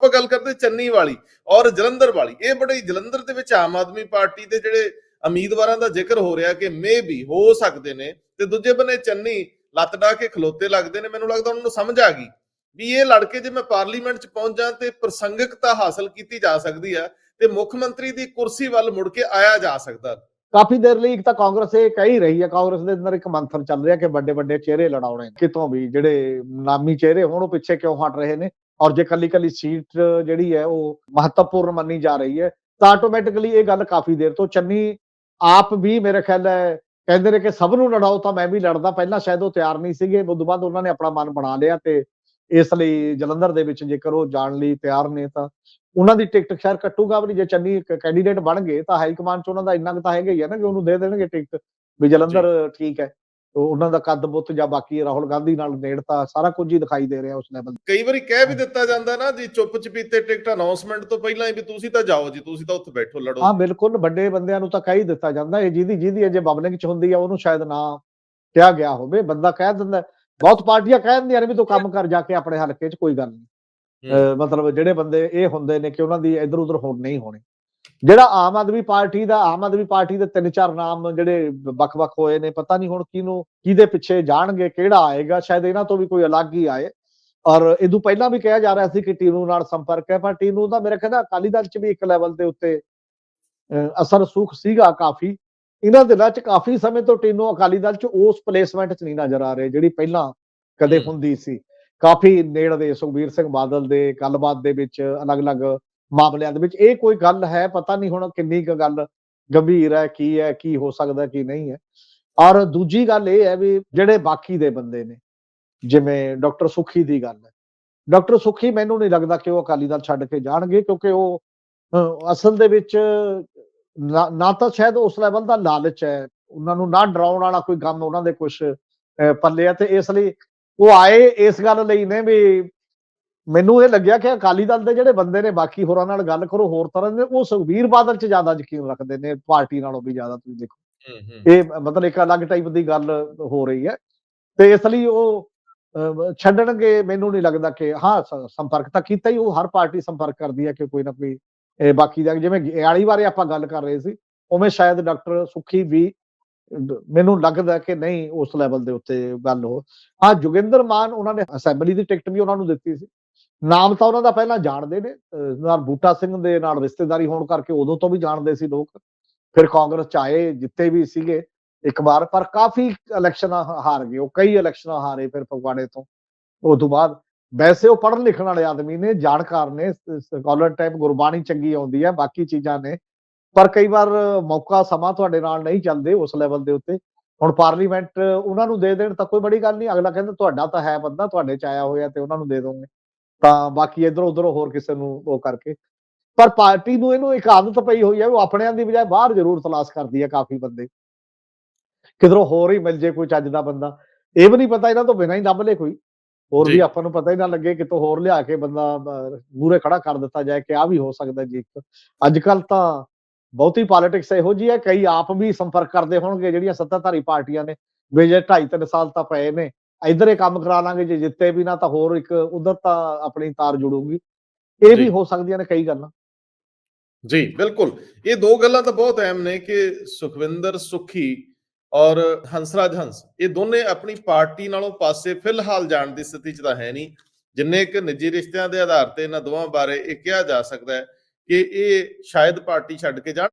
ਆਪਾਂ ਗੱਲ ਕਰਦੇ ਚੰਨੀ ਵਾਲੀ ਔਰ ਜਲੰਧਰ ਵਾਲੀ। ਇਹ ਬੜੀ ਜਲੰਧਰ ਦੇ ਵਿੱਚ ਆਮ ਆਦਮੀ ਪਾਰਟੀ ਦੇ ਜਿਹੜੇ ਉਮੀਦਵਾਰਾਂ ਦਾ ਜ਼ਿਕਰ ਹੋ ਰਿਹਾ ਕਿ ਮੇ ਵੀ ਹੋ ਸਕਦੇ ਨੇ ਤੇ ਦੂਜੇ ਬੰਨੇ ਚੰਨੀ ਲੱਤ ਡਾ ਕੇ ਖਲੋਤੇ ਲੱਗਦੇ ਨੇ। ਮੈਨੂੰ ਲੱਗਦਾ ਉਹਨਾਂ ਨੂੰ ਸਮਝ ਆ ਗਈ ਵੀ ਇਹ ਲੜਕੇ ਜੇ ਮੈਂ ਪਾਰਲੀਮੈਂਟ 'ਚ ਪਹੁੰਚ ਜਾਂ ਤੇ ਪ੍ਰਸੰਗਿਕਤਾ ਹਾਸਲ ਕੀਤੀ ਜਾ ਸਕਦੀ ਆ ਤੇ ਮੁੱਖ ਮੰਤਰੀ ਦੀ ਕੁਰਸੀ ਵੱਲ ਮੁੜ ਕੇ ਆਇਆ ਜਾ ਸਕਦਾ। ਕਾਫੀ ਦੇਰ ਲਈ ਇੱਕ ਤਾਂ ਕਾਂਗਰਸ ਇਹ ਕਹਿ ਰਹੀ ਹੈ ਕਾਂਗਰਸ ਦੇ ਅੰਦਰ ਇੱਕ ਮੰਥਨ ਚੱਲ ਰਿਹਾ ਕਿ ਵੱਡੇ ਵੱਡੇ ਚਿਹਰੇ ਲੜਾਉਣੇ ਕਿਤੋਂ ਵੀ ਜਿਹੜੇ ਨਾਮੀ ਚਿਹਰੇ ਹੋਣ, ਉਹ ਪਿੱਛੇ ਕਿਉਂ ਹਟ ਰਹੇ ਨੇ? ਔਰ ਜੇ ਕੱਲੀ ਕੱਲੀ ਸੀਟ ਜਿਹੜੀ ਹੈ ਉਹ ਮਹੱਤਵਪੂਰਨ ਮੰਨੀ ਜਾ ਰਹੀ ਹੈ, ਤਾਂ ਆਟੋਮੈਟਿਕਲੀ ਇਹ ਗੱਲ ਕਾਫੀ ਦੇਰ ਤੋਂ ਚੰਨੀ ਆਪ ਵੀ ਮੇਰੇ ਖਿਆਲ ਹੈ ਕਹਿੰਦੇ ਨੇ ਕਿ ਸਭ ਨੂੰ ਲੜਾਓ ਤਾਂ ਮੈਂ ਵੀ ਲੜਦਾ, ਪਹਿਲਾਂ ਸ਼ਾਇਦ ਉਹ ਤਿਆਰ ਨਹੀਂ ਸੀਗੇ, ਉਸ ਤੋਂ ਬਾਅਦ ਉਹਨਾਂ ਨੇ ਆਪਣਾ ਮਨ ਬਣਾ ਲਿਆ ਤੇ ਇਸ ਲਈ ਜਲੰਧਰ ਦੇ ਵਿੱਚ ਜੇਕਰ ਉਹ ਜਾਣ ਲਈ ਤਿਆਰ ਨੇ ਤਾਂ ਉਹਨਾਂ ਦੀ ਟਿਕਟ ਖੈਰ ਕੱਟੂਗਾ ਵੀ ਜੇ ਚੰਨੀ ਕੈਂਡੀਡੇਟ ਬਣ ਗਏ ਤਾਂ ਹਾਈ ਕਮਾਂਡ ਚ ਉਹਨਾਂ ਦਾ ਇੰਨਾ ਕੁ ਤਾਂ ਹੈਗਾ ਹੀ ਹੈ ਨਾ ਕਿ ਉਹਨੂੰ ਦੇ ਦੇਣਗੇ ਟਿਕਟ ਵੀ ਜਲੰਧਰ ਠੀਕ ਹੈ। ਉਹਨਾਂ ਦਾ ਕੱਦ ਬੁੱਤ ਜਾਂ ਬਾਕੀ ਰਾਹੁਲ ਗਾਂਧੀ ਨਾਲ ਨੇੜਤਾ ਸਾਰਾ ਕੁਝ ਹੀ ਦਿਖਾਈ ਦੇ ਰਿਹਾ ਉਸ ਲੈਵਲ ਕਈ ਵਾਰੀ ਕਹਿ ਵੀ ਦਿੱਤਾ ਜਾਂਦਾ ਨਾ ਜੀ ਚੁੱਪ ਚਪੀਤੇ ਟਿਕਟ ਅਨਾਉਂਸਮੈਂਟ ਤੋਂ ਪਹਿਲਾਂ ਹੀ ਵੀ ਤੁਸੀਂ ਤਾਂ ਜਾਓ ਜੀ ਤੁਸੀਂ ਤਾਂ ਉੱਥੇ ਬੈਠੋ ਲੜੋ। ਹਾਂ ਬਿਲਕੁਲ ਵੱਡੇ ਬੰਦਿਆਂ ਨੂੰ ਤਾਂ ਕਹਿ ਹੀ ਦਿੱਤਾ ਜਾਂਦਾ ਇਹ ਜਿਹਦੀ ਜਿਹਦੀ ਅਜੇ ਬਬਲਿੰਗ ਚ ਹੁੰਦੀ ਆ ਉਹਨੂੰ ਸ਼ਾਇਦ ਨਾ ਕਿਹਾ ਗਿਆ ਹੋਵੇ ਬੰਦਾ ਕਹਿ ਦਿੰਦਾ ਬਹੁਤ ਪਾਰਟੀਆਂ ਕਹਿ ਦਿੰਦੀਆਂ ਨੇ ਵੀ ਤੂੰ ਕੰਮ ਕਰ ਜਾ ਕੇ ਆਪਣੇ ਹਲਕੇ 'ਚ ਕੋਈ ਗੱਲ ਨਹੀਂ। ਮਤਲਬ ਜਿਹੜੇ ਬੰਦੇ ਇਹ ਹੁੰਦੇ ਨੇ ਕਿ ਉਹਨਾਂ ਦੀ ਇਧਰ ਉਧਰ ਹੋਣ ਨਹੀਂ ਹੋਣੀ। ਜਿਹੜਾ ਆਮ ਆਦਮੀ ਪਾਰਟੀ ਦਾ ਆਮ ਆਦਮੀ ਪਾਰਟੀ ਦੇ ਤਿੰਨ ਚਾਰ ਨਾਮ ਜਿਹੜੇ ਵੱਖ-ਵੱਖ ਹੋਏ ਨੇ ਪਤਾ ਨਹੀਂ ਹੁਣ ਕਿਹਨੂੰ ਕਿਹਦੇ ਪਿੱਛੇ ਜਾਣਗੇ ਕਿਹੜਾ ਆਏਗਾ ਸ਼ਾਇਦ ਇਹਨਾਂ ਤੋਂ ਵੀ ਕੋਈ ਅਲੱਗ ਹੀ ਆਏ। ਔਰ ਇਦੋਂ ਪਹਿਲਾਂ ਵੀ ਕਿਹਾ ਜਾ ਰਿਹਾ ਸੀ ਕਿ ਟੀਨੂ ਨਾਲ ਸੰਪਰਕ ਹੈ ਪਰ ਟੀਨੂ ਦਾ ਮੇਰੇ ਖਿਆਲ ਨਾਲ ਅਕਾਲੀ ਦਲ 'ਚ ਵੀ ਇੱਕ ਲੈਵਲ ਦੇ ਉੱਤੇ ਅਸਰ ਸੁਖ ਸੀਗਾ ਕਾਫੀ। ਇਹਨਾਂ ਦਿਨਾਂ 'ਚ ਕਾਫੀ ਸਮੇਂ ਤੋਂ ਟੀਨੂ ਅਕਾਲੀ ਦਲ 'ਚ ਉਸ ਪਲੇਸਮੈਂਟ 'ਚ ਨਹੀਂ ਨਜ਼ਰ ਆ ਰਹੇ ਜਿਹੜੀ ਪਹਿਲਾਂ ਕਦੇ। ਹੁੰਦੀ ਸੀ। ਕਾਫੀ ਨੇੜੇ ਸੁਖਬੀਰ ਸਿੰਘ ਬਾਦਲ ਦੇ ਗੱਲਬਾਤ ਦੇ ਵਿੱਚ ਅਲੱਗ-ਅਲੱਗ ਮਾਮਲਿਆਂ ਦੇ ਵਿੱਚ। ਇਹ ਕੋਈ ਗੱਲ ਹੈ, ਪਤਾ ਨਹੀਂ ਹੁਣ ਕਿੰਨੀ ਕੁ ਗੱਲ ਗੰਭੀਰ ਹੈ, ਕੀ ਹੈ, ਕੀ ਹੋ ਸਕਦਾ, ਕੀ ਨਹੀਂ ਹੈ। ਔਰ ਦੂਜੀ ਗੱਲ ਇਹ ਹੈ ਵੀ ਜਿਹੜੇ ਬਾਕੀ ਦੇ ਬੰਦੇ ਨੇ, ਜਿਵੇਂ ਡਾਕਟਰ ਸੁਖੀ ਦੀ ਗੱਲ ਹੈ। ਡਾਕਟਰ ਸੁਖੀ ਮੈਨੂੰ ਨਹੀਂ ਲੱਗਦਾ ਕਿ ਉਹ ਅਕਾਲੀ ਦਲ ਛੱਡ ਕੇ ਜਾਣਗੇ, ਕਿਉਂਕਿ ਉਹ ਅਸਲ ਦੇ ਵਿੱਚ ਨਾ ਤਾਂ ਸ਼ਾਇਦ ਉਸ ਲੈਵਲ ਦਾ ਲਾਲਚ ਹੈ। ਉਹਨਾਂ ਨੂੰ ਨਾ ਡਰਾਉਣ ਵਾਲਾ ਕੋਈ ਕੰਮ ਉਹਨਾਂ ਦੇ ਕੁਝ ਪੱਲੇ ਆ ਤੇ ਇਸ ਲਈ ਉਹ ਆਏ ਇਸ ਗੱਲ ਲਈ ਨੇ ਵੀ ਮੈਨੂੰ ਇਹ ਲੱਗਿਆ ਕਿ ਅਕਾਲੀ ਦਲ ਦੇ ਜਿਹੜੇ ਬੰਦੇ ਨੇ ਬਾਕੀ ਹੋਰਾਂ ਨਾਲ ਗੱਲ ਕਰੋ ਹੋਰ ਤਰ੍ਹਾਂ ਦੇ ਉਹ ਸੁਖਬੀਰ ਬਾਦਲ 'ਚ ਜ਼ਿਆਦਾ ਯਕੀਨ ਰੱਖਦੇ ਨੇ ਪਾਰਟੀ ਨਾਲੋਂ ਵੀ ਜ਼ਿਆਦਾ ਤੁਸੀਂ ਦੇਖੋ। ਇਹ ਮਤਲਬ ਇੱਕ ਅਲੱਗ ਟਾਈਪ ਦੀ ਗੱਲ ਹੋ ਰਹੀ ਹੈ। ਤੇ ਇਸ ਲਈ ਉਹ ਛੱਡਣਗੇ ਮੈਨੂੰ ਨਹੀਂ ਲੱਗਦਾ ਕਿ ਹਾਂ ਸੰਪਰਕ ਤਾਂ ਕੀਤਾ ਹੀ ਉਹ ਹਰ ਪਾਰਟੀ ਸੰਪਰਕ ਕਰਦੀ ਹੈ ਕਿ ਕੋਈ ਨਾ ਕੋਈ ਇਹ ਬਾਕੀ ਦਾ ਜਿਵੇਂ ਗਿਆਲੀ ਬਾਰੇ ਆਪਾਂ ਗੱਲ ਕਰ ਰਹੇ ਸੀ ਉਵੇਂ ਸ਼ਾਇਦ ਡਾਕਟਰ ਸੁਖੀ ਵੀ ਮੈਨੂੰ ਲੱਗਦਾ ਕਿ ਨਹੀਂ ਉਸ ਲੈਵਲ ਦੇ ਉੱਤੇ ਗੱਲ ਹੋ। ਹਾਂ ਜੋਗਿੰਦਰ ਮਾਨ ਉਹਨਾਂ ਨੇ ਅਸੈਂਬਲੀ ਦੀ ਟਿਕਟ ਵੀ ਉਹਨਾਂ ਨੂੰ ਦਿੱਤੀ ਸੀ। ਨਾਮ ਤਾਂ ਉਹਨਾਂ ਦਾ ਪਹਿਲਾਂ ਜਾਣਦੇ ਨੇ ਨਾਲ ਬੂਟਾ ਸਿੰਘ ਦੇ ਨਾਲ ਰਿਸ਼ਤੇਦਾਰੀ ਹੋਣ ਕਰਕੇ ਉਦੋਂ ਤੋਂ ਵੀ ਜਾਣਦੇ ਸੀ ਲੋਕ। ਫਿਰ ਕਾਂਗਰਸ ਚ ਆਏ, ਜਿੱਤੇ ਵੀ ਸੀਗੇ, ਇੱਕ ਵਾਰ, ਪਰ ਕਾਫੀ ਇਲੈਕਸ਼ਨਾਂ ਹਾਰ ਗਏ। ਉਹ ਕਈ ਇਲੈਕਸ਼ਨਾਂ ਹਾਰੇ ਫਿਰ ਫਗਵਾੜੇ ਤੋਂ। ਉਸ ਤੋਂ ਬਾਅਦ ਵੈਸੇ ਉਹ ਪੜ੍ਹਨ ਲਿਖਣ ਵਾਲੇ ਆਦਮੀ ਨੇ, ਜਾਣਕਾਰ ਨੇ ਸਕਾਲਰ ਟਾਈਪ ਗੁਰਬਾਣੀ ਚੰਗੀ ਆਉਂਦੀ ਹੈ, ਬਾਕੀ ਚੀਜ਼ਾਂ ਨੇ। ਪਰ ਕਈ ਵਾਰ ਮੌਕਾ, ਸਮਾਂ ਤੁਹਾਡੇ ਨਾਲ ਨਹੀਂ ਚੱਲਦੇ ਉਸ ਲੈਵਲ ਦੇ ਉੱਤੇ। ਹੁਣ ਪਾਰਲੀਮੈਂਟ ਉਹਨਾਂ ਨੂੰ ਦੇ ਦੇਣ ਤਾਂ ਕੋਈ ਬੜੀ ਗੱਲ ਨਹੀਂ, ਅਗਲਾ ਕਹਿੰਦਾ, ਤੁਹਾਡਾ ਤਾਂ ਹੈ ਬੰਦਾ, ਤੁਹਾਡੇ ਚ ਆਇਆ ਹੋਇਆ ਤੇ ਉਹਨਾਂ ਨੂੰ ਦੇ ਦੋਗੇ। ਤਾਂ ਬਾਕੀ ਇਧਰ ਉਧਰ ਹੋਰ ਕਿਸੇ ਨੂੰ ਉਹ ਕਰਕੇ। ਪਰ ਪਾਰਟੀ ਨੂੰ ਇਹਨੂੰ ਇੱਕ ਆਦਤ ਪਈ ਹੋਈ ਹੈ ਉਹ ਆਪਣਿਆਂ ਦੀ ਬਜਾਏ ਬਾਹਰ ਜ਼ਰੂਰ ਤਲਾਸ਼ ਕਰਦੀ ਹੈ ਕਾਫੀ ਬੰਦੇ। ਕਿਧਰੋਂ ਹੋਰ ਹੀ ਮਿਲ ਜੇ ਕੋਈ ਚੱਜ ਦਾ ਬੰਦਾ। ਇਹ ਵੀ ਨਹੀਂ ਪਤਾ ਇਹਨਾਂ ਤੋਂ ਬਿਨਾਂ ਹੀ ਲੱਭ ਲੇ ਕੋਈ। ਹੋਰ। ਵੀ ਆਪਾਂ ਨੂੰ ਪਤਾ ਹੀ ਨਾ ਲੱਗੇ ਕਿਤੋਂ ਹੋਰ ਲਿਆ ਕੇ ਬੰਦਾ ਮੂਰੇ ਖੜਾ ਕਰ ਦਿੱਤਾ ਜਾਏ ਕਿ ਆ ਵੀ ਹੋ ਸਕਦਾ ਜੀ ਇੱਕ। ਅੱਜ ਕੱਲ ਤਾਂ ਬਹੁਤੀ ਪੋਲਿਟਿਕਸ ਇਹੋ ਜੀ ਹੈ ਕਈ ਆਪ ਵੀ ਸੰਪਰਕ ਕਰਦੇ ਹੋਣਗੇ ਜਿਹੜੀਆਂ ਸੱਤਾਧਾਰੀ ਪਾਰਟੀਆਂ ਨੇ। ਵੀ ਜੇ 2.5 3 ਸਾਲ ਤਾਂ ਪਏ ਨੇ। ਇੱਧਰ ਇਹ ਕੰਮ ਕਰਾ ਲਾਂਗੇ ਜੇ ਜਿੱਤੇ ਵੀ ਨਾ ਤਾਂ ਹੋਰ ਇੱਕ ਉਧਰ ਤਾਂ ਆਪਣੀ ਤਾਰ ਜੁੜੂਗੀ। ਇਹ। ਵੀ ਹੋ ਸਕਦੀਆਂ ਨੇ ਕਈ ਗੱਲਾਂ। ਜੀ ਬਿਲਕੁਲ। ਇਹ ਦੋ ਗੱਲਾਂ ਤਾਂ ਬਹੁਤ ਅਹਿਮ ਨੇ ਕਿ ਸੁਖਵਿੰਦਰ ਸੁਖੀ ਔਰ ਹੰਸਰਾਜ ਹੰਸ ਇਹ ਦੋਨੇ ਆਪਣੀ ਪਾਰਟੀ ਨਾਲੋਂ ਪਾਸੇ ਫਿਲਹਾਲ ਜਾਣ ਦੀ ਸਥਿਤੀ 'ਚ ਤਾਂ ਹੈ ਨਹੀਂ। ਜਿੰਨੇ ਇੱਕ ਨਿੱਜੀ ਰਿਸ਼ਤਿਆਂ ਦੇ ਆਧਾਰ ਤੇ ਇਹਨਾਂ ਦੋਵਾਂ ਬਾਰੇ ਇਹ ਕਿਹਾ ਜਾ ਸਕਦਾ ਹੈ ਕਿ ਇਹ ਸ਼ਾਇਦ ਪਾਰਟੀ ਛੱਡ ਕੇ ਜਾਣ।